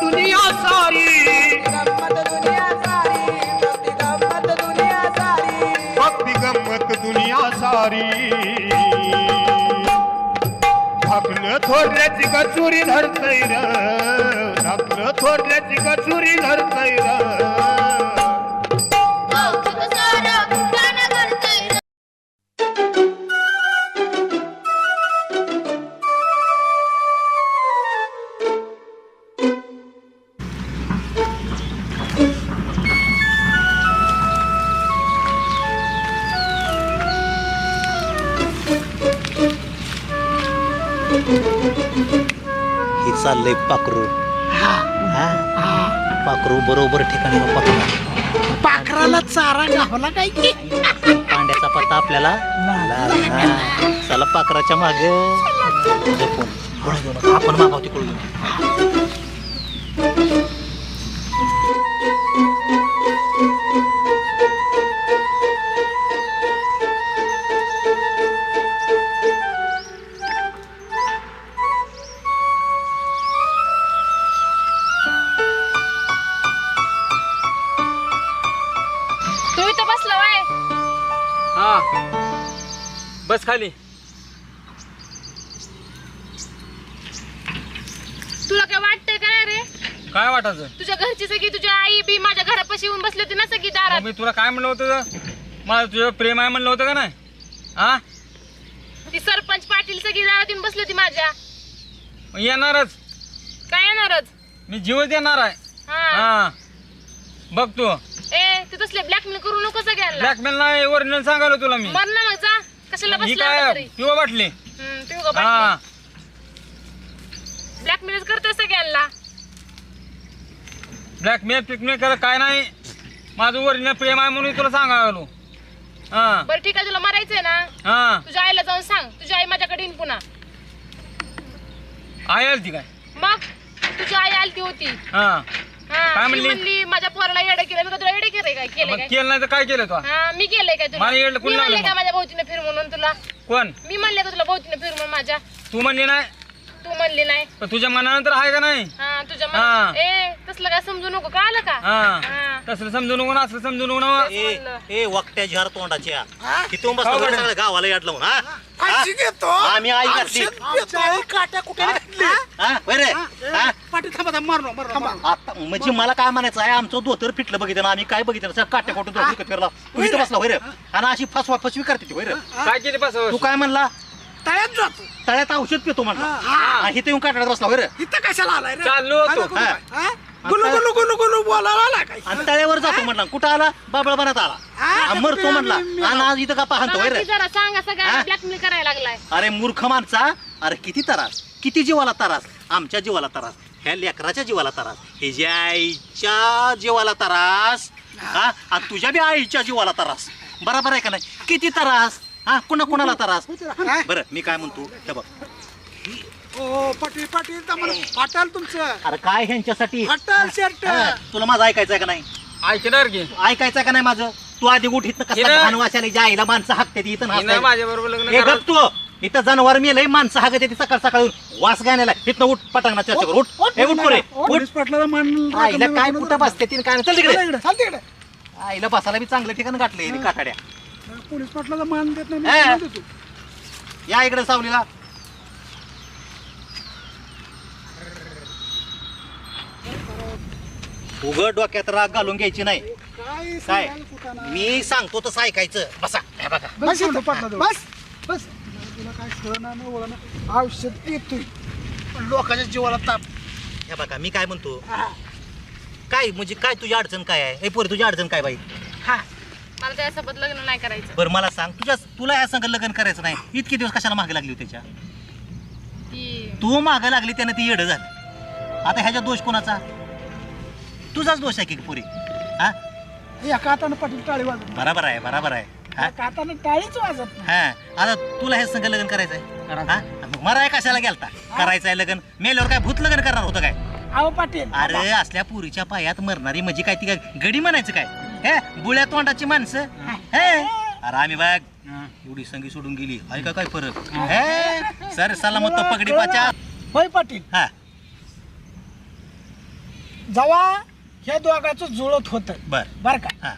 दुनिया सारी गंमत दुनिया सारी भक्ती गंमत दुनिया सारी भक्ती गंमत दुनिया सारी धाकलं थोरल्याची कचुरी धरतय र. धाकलं थोरल्याची कचुरी धर चाललंय पाखरू. हा? पाखरू बरोबर ठिकाणी पकडा. पाखराला चारा गावला काय की? पांड्याचा पत्ता आपल्याला लागला. चला पाखराच्या माग. जपून. आपण मागाव तिकडून हा. बस खाली. तुला काय वाटतंय का नाही रे? काय वाटायचं? तुझ्या घरची सगळी तुझ्या आई बी माझ्या घरापाशी येऊन बसली होती ना सगळी दारात. मग मी तुला काय म्हणलं होतं? मला तुझं प्रेम आहे म्हणलं होतं का नाही? हा? ती सरपंच पाटील सगळी दारात येऊन बसली होती माझ्या. मग येणारच. काय येणारच? मी जीवच देणार आहे. हा. हा. बघ तू. ए तू तसले ब्लॅकमेल करू नको सगळ्यांना. ब्लॅकमेल नाही ओरिजिनल सांगायला तुला मी. मर ना मग जा. कशाला ही बसला काय पिवा बाटली. हा. ब्लॅकमेलच करतोय सगळ्यांना. ब्लॅकमेल पिकमेल कर काय नाही. माझं ओरिजिनल प्रेम आहे म्हणून तुला सांगायलो. हा. बरं ठीक आहे तुला मारायचंय ना? हा. तुझ्या आईला जाऊन सांग. तुझी आई माझ्याकडे येईन पुन्हा. आहे आली ती काय? मग? तुझी आई आलती होती. हा, काय ती म्हणली? म्हणली माझ्या पोराला येडं केलं मी का तुला येडे केलंय काय? मग काय? केलं नाही तर काय केलं तू? हा मी केलंय काय तुला? मला येडं मी कोणी म्हणले का? माझ्या भाऊतीने फिर म्हणून तुला? कोण? मी म्हणले का तुला भाऊतीने फिर म्हणून माझ्या? तू म्हणली नाही? तू म्हणली नाही. पण तुझ्या मनानंतर आहे का नाही? हा तुझ्या हा. ए तसलं काय समजू नको का आलं का? हा. हा. तसलं समजू नको ना असलं समजू नको ना ए ए वक्त्या झार तोंडाच्या. किती बरं. सगळं गावाला याडलं म्हणून हा? हा? फाशी आम्ही आई घातली काट्या कुठे हा? होय रे. हा पाठी थांबा थांबा मारू मारू थांबा. आता म्हणजे मला काय म्हणायचं आहे आमचं धोतर फिटलं बघितलं ना आम्ही काय बघितलं सर काट्या कोटून धोतर विकत फिरला. तू इथं बसला होय रे. आणि अशी फसवा फसवी करते ती होय रे. काय केली पास तू काय म्हणला? तळ्यात जातो. तळ्यात औषध पितो म्हणला. हा. आणि इथे येऊन काटाड्यात बसला होय रे. इथं कशाला आलाय रे? चाललो होतो. आला कुठं हा. काय? हा? गुलू गुलू गुलू गुलू बोलायला आला काय? आणि तळ्यावर जातो म्हणला. कुठं आला? बाबळ बनत आला. हा, आणि मरतो म्हणला. आणि आज इथं का पाहतो होय रे. जरा सांगा हा? ब्लॅकमेल करायला लागलाय. अरे मूर्ख माणसा. अरे किती त्रास. किती जीवाला त्रास? आमच्या जीवाला त्रास. ह्या लेकराच्या जीवाला त्रास. हे जे आईच्या जीवाला त्रास हा? आणि तुझ्या बी आईच्या जीवाला त्रास. बरोबर आहे का नाही? किती त्रास? हा? कुणा कुणाला त्रास? बरं मी काय म्हणतो? हे बघ. ओ पाटील पाटील फाटाल तुमचं. अरे काय ह्यांच्यासाठी? फाटाल शर्ट हा, तुला माझं ऐकायचं आहे का नाही? ऐकणार की? ऐकायचं का नाही माझं? तू आधी उठ इथं कसं हिनं- ज्या आईला माणसं हाकते ती इथं हिनं माझ्या बरोबर लग्न हे गप तू. इथं जनावर मेलंय माणसं हागत ती सकाळ सकाळ वास गाण्याला. इथनं उठ पटांगणा चर्चा कर उठ. हे उठ पुरे उठ पोलीस पाटलाला मान आईला काय कुठं बसते तीन काय नाही. चल तिकडे. इकडे चालते इकडे आईला बसायला बी चांगलं ठिकाण गाठलंय काठाड्या. पोलीस पाटलाला मान देत नाही हा. मी देतो. या इकडे सावलीला. उघड डोक्यात राग घालून घ्यायची नाही. काय? मी सांगतो तसं ऐकायचं. बसा. हे बघा. बस इथं. पाटला कळणार औषध येतोय पण लोकांच्या जीवाला ताप. हे बघा मी काय म्हणतो? काय म्हणजे काय तुझी अडचण काय आहे? ए पोरी तुझी अडचण काय बाई? हा. मला त्यासोबत लग्न नाही करायचं. बरं मला सांग तुझ्या तुला या संग लग्न करायचं नाही. इतके दिवस कशाला मागे लागली होती त्याच्या? ती तू मागे लागली त्यानं ती येडं झालं. आता ह्याच्या दोष कोणाचा? तुझाच दोष आहे की पुरी? हा? एका हातानं पाटील टाळी वाजत बराबर आहे बराबर आहे. हा? एका हातानं टाळीच वाजत नाही. हा आता तुला हे संग लग्न करायचंय? हा? मग मराय कशाला गेलता? करायचंय लग्न? मेल्यावर काय भूत लग्न करणार होतं काय? अहो पाटील अरे असल्या पुरीच्या पायात मरणारी म्हणजे काय ती काय गडी म्हणायचं काय? हे बुळ्या तोंडाची माणसं? हे. अरे आम्ही बघ एवढी संगी सोडून गेली. आहे का काय फरक? हे. सर सलामत पगडी पाचा. होय पाटील. हा. जेव्हा ह्या दोघांचं जुळत होत. बर. बर का? हा.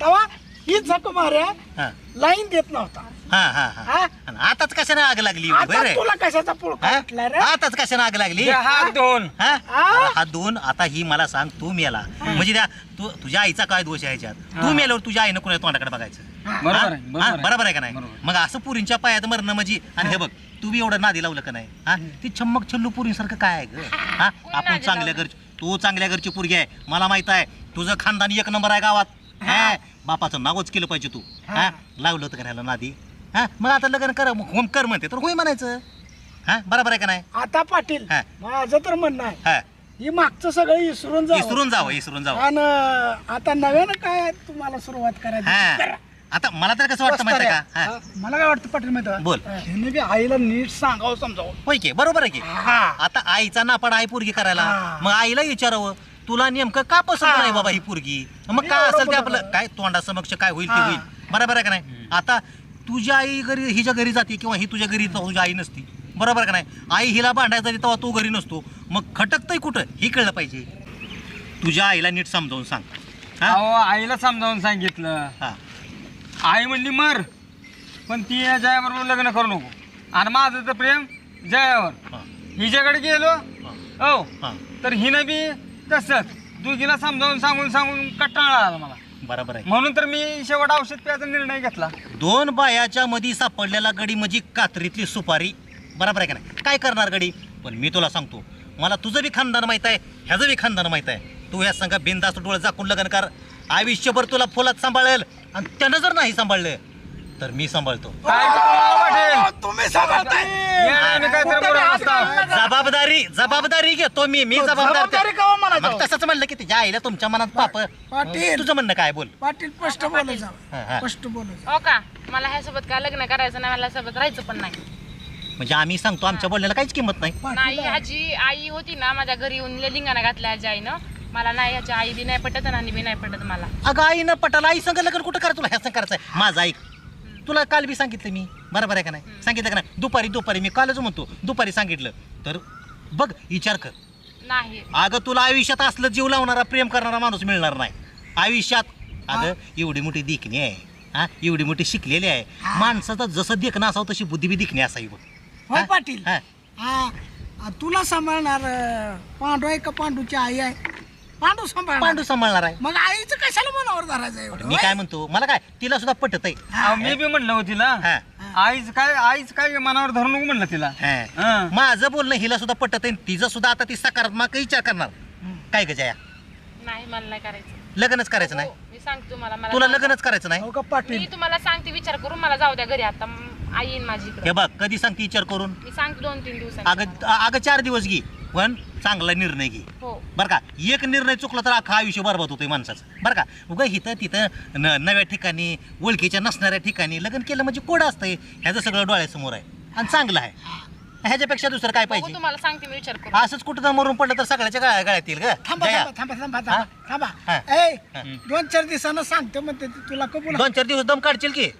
तेव्हा ही झक माऱ्या हा. लाईन देत नव्हता. हा हा हा. हा? आणि आताच कशाने आग लागली एवढी आता बरं? तुला कशाचा पुळका हा? वाटला रे? आताच कशाने आग लागली? हात दोन. हा? आ? हा दोन आता ही मला सांग तू मेला. म्हणजे त्या तू तुझ्या आईचा काय दोष आहे तू मेल्यावर तुझ्या आईनं कुणा तोंडाकडे बघायचं? बरोबर हा? आहे, बरोबर हा, आहे. बरोबर आहे का नाही? बरोबर. मग असं पुरींच्या पायात मरणं म्हणजे आणि हे बघ तू बी एवढं नादी लावलं का नाही? हा? ती छम्मक छल्लू पुरींसारखं काय आहे ग? हा. आपण चांगल्या? घरची तू चांगल्या घरची पुरगी आहे. मला माहीत आहे तुझं खानदान एक नंबर आहे गावात. हा. बापाचं नावच केलं पाहिजे तू. हा. लावलं होतं करायला नादी? हा. मग आता लग्न कर. मग होम कर म्हणते. तर होय म्हणायचं. हा? बरोबर आहे का नाही? आता पाटील हा. माझं तर म्हणणं आहे. हा. ही मागचं सगळं इसरून जा इसरून जावं इसरून जावं. आणि आता नव्यानं काय तुम्हाला सुरुवात करायची? हा. करा. आता मला तर कसं वाटतं माहिती का? हा. हा, मला काय वाटतं पाटील माहिती आहे? बोल. ह्याने बी आईला नीट सांगावं समजावं. होय की? बरोबर आहे की? हा. आता आईचा नापाड आई पोरगी करायला. हा. मग आईला विचारावं. तुला नेमकं का पसंत. नाही बाबा ही पोरगी? मग काय असेल ते आपलं. काय तोंडासमक्ष काय होईल ते. होईल. बरोबर आहे का नाही? आता तुझ्या आई घरी हिच्या घरी जाते किंवा ही तुझ्या घरी तुझी आई नसती. बरोबर आहे का नाही? आई हिला भांडायचा तेव्हा तू घरी नसतो. मग खटकतंय कुठं? हे कळलं पाहिजे. तुझ्या आईला नीट समजावून सांग. हा? अहो आईला समजावून सांगितलं. हा. आई म्हणली मर. पण ती या जयाबरोबर लग्न करू नको. आणि माझं तर प्रेम जयावर. हा. हिच्याकडे गेलो. हो. हा. तर हिनं बी तसंच दुगीला समजावून सांगून सांगून कटाळा आला मला. बरोबर आहे. म्हणून तर मी शेवट औषध प्यायचा निर्णय घेतला. दोन बायाच्या मध्ये सापडलेला गडी म्हणजे कात्रीतली सुपारी. बरोबर आहे का नाही? काय करणार गडी? पण मी तुला सांगतो मला तुझं बी खानदान माहीत आहे ह्याचं बी खानदान माहीत आहे. तू या संघ बिंदास डोळे झाकून लग्न कर. आयुष्यभर तुला फुलात सांभाळेल आणि त्यानं जर नाही सांभाळलं तर मी सांभाळतो. तुम्ही जबाबदारी जबाबदारी घेतो मी मी जबाबदार? मग तसंच म्हणलं की तिच्या आईला तुमच्या मनात पाप पाटील. तुझं म्हणणं काय? बोल. पाटील स्पष्ट. स्पष्ट. हो का? मला ह्यासोबत काय लग्न करायचं नाही मला सोबत राहायचं पण नाही. म्हणजे आम्ही सांगतो आमच्या बोलण्याला काहीच किंमत नाही. ह्याची आई होती ना माझ्या घरी येऊन लिंगाना घातल्या ह्याच्या आईनं. मला नाही ह्याच्या आई बी नाही पटत आणि बी नाही पटत मला. अगं आईनं पटाला आई संग लग्न कुठं करा तुला? ह्या संग करायचं माझं ऐक. तुला काल बी सांगितलं मी. बरोबर आहे का नाही? सांगितलं का नाही? दुपारी दुपारी. मी कालच म्हणतो दुपारी सांगितलं. तर बघ विचार कर. नाही. अगं तुला आयुष्यात असलं जीव लावणारा प्रेम करणारा माणूस मिळणार नाही. आयुष्यात अगं एवढी मोठी दिखणी आहे. हा? एवढी मोठी शिकलेली आहे. माणसाचं जसं देखणं असावं तशी बुद्धी बी दिखणी असावी बघ. होय हा? पाटील. हा. हा. आ, तुला सांभाळणार अं, पांडू आहे का पांडूची आई आहे. पांडू सांभाळ पांडू सांभाळणार आहे. मग आईचं कशाला मनावर धरायचं एवढं? मी काय म्हणतो मला काय तिला सुद्धा पटत आहे अहो, मी बी म्हणलं हो तिला. हा. आईच काय आईच काय मनावर धरू नको म्हणलं तिला. हा. हा. माझं बोलणं हिला सुद्धा पटत आहे तिचं सुद्धा आता ती सकारात्मक विचार करणार. काय ग जया? नाही मला नाही करायचं. लग्नच करायचं नाही? हो, मी सांगते तुम्हाला मला तुला लग्नच करायचं नाही? हो का पाटील? मी तुम्हाला सांगते विचार करून मला जाऊ द्या घरी आता म- आई येईन माझी इकडे. हे बघ कधी सांगते विचार करून? मी सांगते दोन तीन दिवसांनी. अगं अगं चार दिवस घे. पण चांगला निर्णय घे. हो. बरं का? एक निर्णय चुकला तर अख्खा आयुष्य बरबाद होतोय माणसाचं. बरं का? उगा इथं तिथं न नव्या ठिकाणी ओळखीच्या नसणाऱ्या ठिकाणी लग्न केलं म्हणजे कोड असतंय? ह्याचं सगळं डोळ्यासमोर आहे. आणि चांगलं आहे. ह्याच्यापेक्षा दुसरं काय बघू पाहिजे? तुम्हाला सांगते मी विचार करून. असंच कुठं तर मरून पडलं तर सगळ्याच्या गळ्या गळ्यात येईल थांबा ग थांबा थांबा थांबा थांबा हा. ए हा. दोन चार दिवसानं सांगतो म्हणते ते तुला कबूल दोन चार दिवस दम काढशील की?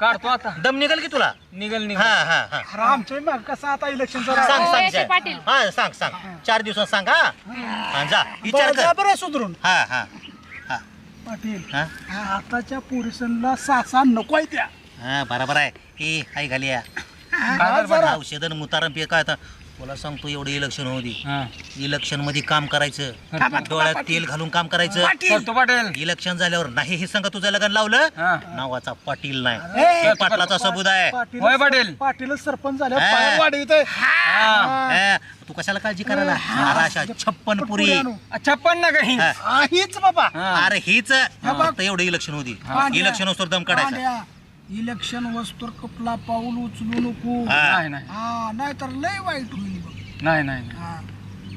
काढतो आता. दम निघेल की तुला? निघल हा निघल. हा हा अरे आमच्या मग कसं आता इलेक्शन सांग हो, सांग याचे जय. पाटील. हा सांग सांग. चार दिवसात सांग हा. हा, जा. विचार कर. बरं सुधरून. हा हा. हा. पाटील हा? हा, आताच्या पोलिसांना सासा नको आहे त्या. हा बरोबर आहे. ए आई घाली या. हा, जरा. औषधन मुतारन पे काय आता? तुला सांगतो एवढं इलेक्शन होऊ दे. हा. इलेक्शनमध्ये काम करायचं. डोळ्यात तेल घालून काम करायचं. करतो पाटील. इलेक्शन झाल्यावर नाही हे संघ तुझं लग्न लावलं? हा. नावाचा पाटील नाही. हे पाटलाचा सबूत आहे. पाटील होय पाटील. पाटील सरपंच हा. पाय वाढवित. हा. हे, तू कशाला काळजी करायला? अरे अशा छप्पन पुरी. छप्पन ना काही. हा. हीच बाबा. अरे हीच. फक्त एवढं इलेक्शन होती इलेक्शन असतो दम काढायचा. पांड्या, इलेक्शन वस्तूर कपला पाऊल उचलू नको हा. नाही नाही हा नाहीतर लय वाईट होईल बघ. नाही नाही नाही. हा.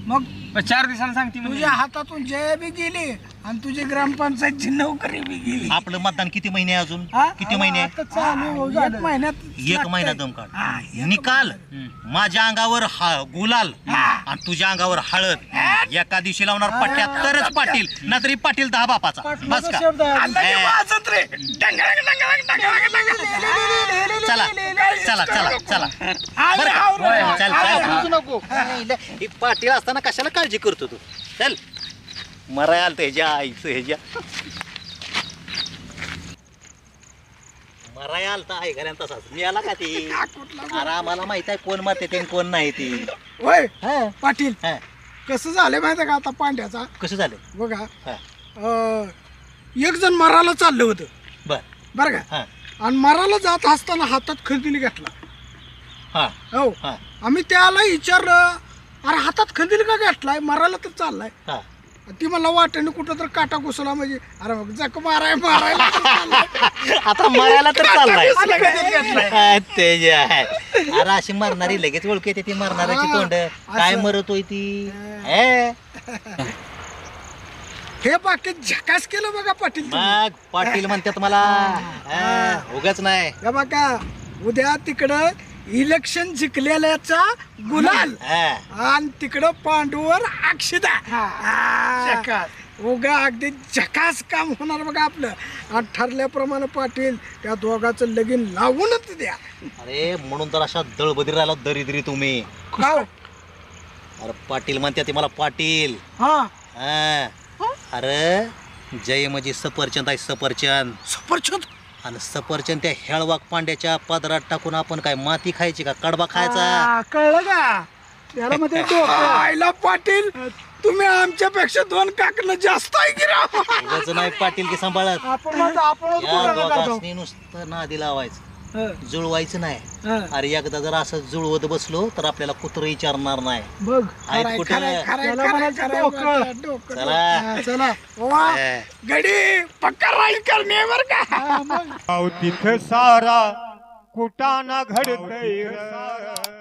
मग चार दिवसाला सांगते म्हणजे तुझ्या हातातून जय बी गेली आणि तुझी ग्रामपंचायतची नोकरी बी गेली. आपलं मतदान किती महिने आहे अजून? हा? किती महिने? आहे? आता चालू एक महिन्यात एक महिना दम हा, काढ एक निकाल. माझ्या अंगावर हा- गुलाल आणि तुझ्या अंगावर हळद. एका दिवशी लावणार पट्ट्या तरच पाटील. नाहीतरी पाटील दहा बापाचा. बस का? शब्द आहे. हे. वाजत रे. चला चला चला चला. बरं का? ही पाटील असताना कशाला काळजी करतो तू. चल. मराय आलत ह्याच्या आईचं ह्याच्या. मराय आलता आहे घरात तसाच. मी आला का ती? अरे आम्हाला माहीत आहे कोण मरते ते आणि कोण नाही ती. हा, पाटील. हा. कसं झालं माहिती का आता पांड्याचा? कसं झालं बघा हा, अं, एक जण मराला चाललं होतं. बर. बरं का? हा. आणि मराला जात असताना हातात खंदिली घेतला. हा. हो. हा. आम्ही त्याला विचारलं अरे हातात खंदिली का घेतलाय? मराला तर चाललाय. हा. ती मला वाटेने कुठं तर काटा घुसला म्हणजे. अरे मग जक माराय मारायला तर चाललाय. आता मरायला तर चाललाय. खंदील. हा, ते जे आहे. अरे अशी मरणारी लगेच ओळख येते ती मरणाऱ्याची तोंड. काय. मरतोय ती? हे. हे? पाटील झकास केलं बघा पाटील तुम्ही. मग पाटील म्हणतात मला. हा, उगाच नाही. हे बघा उद्या तिकडं इलेक्शन जिंकलेल्याचा गुलाल. हा. आणि तिकडं पांडूवर अक्षदा हा. उगा अगदी झकास काम होणार बघा आपलं. आणि ठरल्याप्रमाणे पाटील त्या दोघाचं लगीन लावूनच द्या. अरे म्हणून तर अशा दळबदी राहिला दरिद्री तुम्ही. का हो? अरे पाटील म्हणते ते मला पाटील. हा. हा. अरे जय म्हणजे सफरचंद आहे सफरचंद. सफरचंद? आणि सफरचंद त्या हेळवाक पांड्याच्या पदरात टाकून आपण काय माती खायची का? कडबा खायचा? कळलं का? मध्ये पाटील तुम्ही आमच्यापेक्षा दोन काकणं जास्त आहे की राव? उगाच नाही पाटील की सांभाळत. आपण म्हणतो आपणच या. दोघांनी नुसतं नादी लावायचं. जुळवायचं नाही हं. अरे एकदा जर असं जुळवत बसलो तर आपल्याला कुत्र विचारणार नाही बघ आहेत कुठं? चला. गडी पक्का राईड करणे बर का तिथं सारा कुटाना घडतय र.